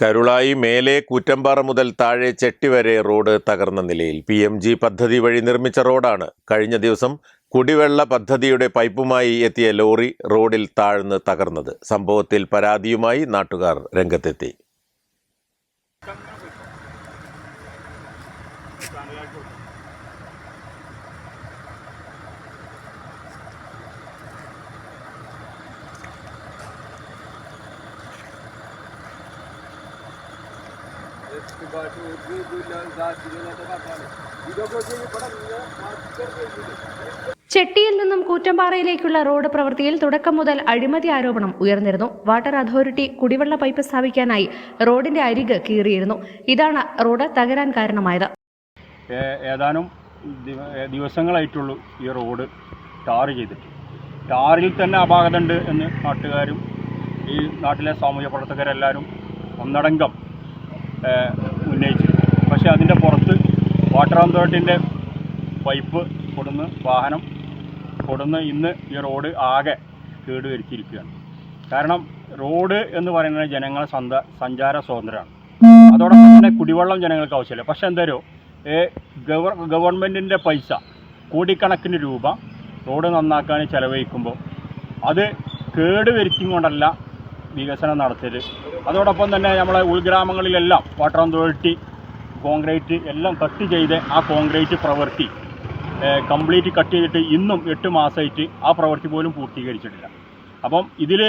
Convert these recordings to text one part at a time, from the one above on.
Karulai മേലെ കൂറ്റമ്പാറ മുതൽ താഴെ ചെട്ടി വരെ റോഡ് തകർന്ന നിലയിൽ പി എം ജി പദ്ധതി വഴി നിർമ്മിച്ച റോഡാണ്. കഴിഞ്ഞ ദിവസം കുടിവെള്ള പദ്ധതിയുടെ പൈപ്പുമായി എത്തിയ ലോറി റോഡിൽ താഴ്ന്ന് തകർന്നത്. സംഭവത്തിൽ പരാതിയുമായി നാട്ടുകാർ രംഗത്തെത്തി. ചെട്ടിയിൽ നിന്നും കൂറ്റമ്പാറയിലേക്കുള്ള റോഡ് പ്രവൃത്തിയിൽ തുടക്കം മുതൽ അഴിമതി ആരോപണം ഉയർന്നിരുന്നു. വാട്ടർ അതോറിറ്റി കുടിവെള്ള പൈപ്പ് സ്ഥാപിക്കാനായി റോഡിന്റെ അരിക് കീറിയിരുന്നു. ഇതാണ് റോഡ് തകരാൻ കാരണമായത്. ഏതാനും ദിവ- ദിവസങ്ങളായിട്ടുള്ളൂ ഈ റോഡ് ടാർ ചെയ്തിട്ട്. ടാറിൽ തന്നെ അപാകതമുണ്ട് എന്ന് നാട്ടുകാരും ഈ നാട്ടിലെ സാമൂഹ്യ പ്രവർത്തകരെല്ലാവരും ഒന്നടങ്കം ഉന്നയിച്ചു പക്ഷേ അതിന്റെ പുറത്ത് വാട്ടർ അതോറിറ്റിന്റെ പൈപ്പ് കൊടുന്ന് വാഹനം കൊടുന്ന് ഇന്ന് ഈ റോഡ് ആകെ കേടുവരുത്തിയിരിക്കുകയാണ്. കാരണം റോഡ് എന്ന് പറയുന്നത് ജനങ്ങളെ സന്ത സഞ്ചാര സ്വാതന്ത്ര്യമാണ്. അതോടൊപ്പം തന്നെ കുടിവെള്ളം ജനങ്ങൾക്ക് ആവശ്യമില്ല. പക്ഷെ എന്തോ ഗവർ ഗവൺമെന്റിന്റെ പൈസ കോടിക്കണക്കിന് രൂപ റോഡ് നന്നാക്കാൻ ചിലവഴിക്കുമ്പോൾ അത് കേടുവരുത്തി കൊണ്ടല്ല വികസനം നടത്തൽ അതോടൊപ്പം തന്നെ നമ്മളെ ഉൾഗ്രാമങ്ങളിലെല്ലാം വാട്ടർ അതോറിറ്റി കോൺക്രീറ്റ് എല്ലാം കട്ട് ചെയ്ത് ആ കോൺക്രീറ്റ് പ്രവൃത്തി കംപ്ലീറ്റ് കട്ട് ചെയ്തിട്ട് ഇന്നും എട്ട് മാസമായിട്ട് ആ പ്രവൃത്തി പോലും പൂർത്തീകരിച്ചിട്ടില്ല. അപ്പം ഇതിൽ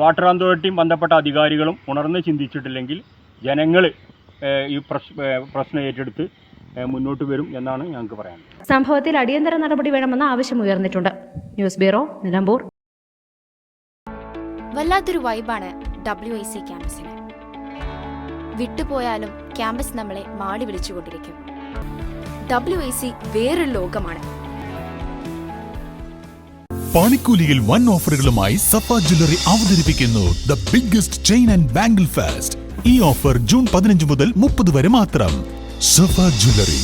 വാട്ടർ അതോറിറ്റിയും ബന്ധപ്പെട്ട അധികാരികളും ഉണർന്ന് ചിന്തിച്ചിട്ടില്ലെങ്കിൽ ജനങ്ങൾ ഈ പ്രശ് പ്രശ്നം ഏറ്റെടുത്ത് മുന്നോട്ട് വരും എന്നാണ് ഞങ്ങൾക്ക് പറയാനുള്ളത്. സംഭവത്തിൽ അടിയന്തര നടപടി വേണമെന്ന ആവശ്യം ഉയർന്നിട്ടുണ്ട്. News bureau Nilambur. വല്ലാത്തൊരു വൈബാണ് ഡബ്ല്യു ഐ സി ക്യാമ്പസിന് വിട്ടുപോയാലും ക്യാമ്പസ് നമ്മളെ മാടി വിളിച്ചുകൊണ്ടിരിക്കും. ഡബ്ല്യു ഐ സി വേറൊരു ലോകമാണ്. പണിക്കൂലിയിൽ വൻ ഓഫറുകളുമായി സഫ ജ്വല്ലറി അവതരിപ്പിക്കുന്നു the biggest chain and bangle fest ഈ ഓഫർ ജൂൺ പതിനഞ്ച് മുതൽ മുപ്പത് വരെ മാത്രം. സഫ ജ്വല്ലറി.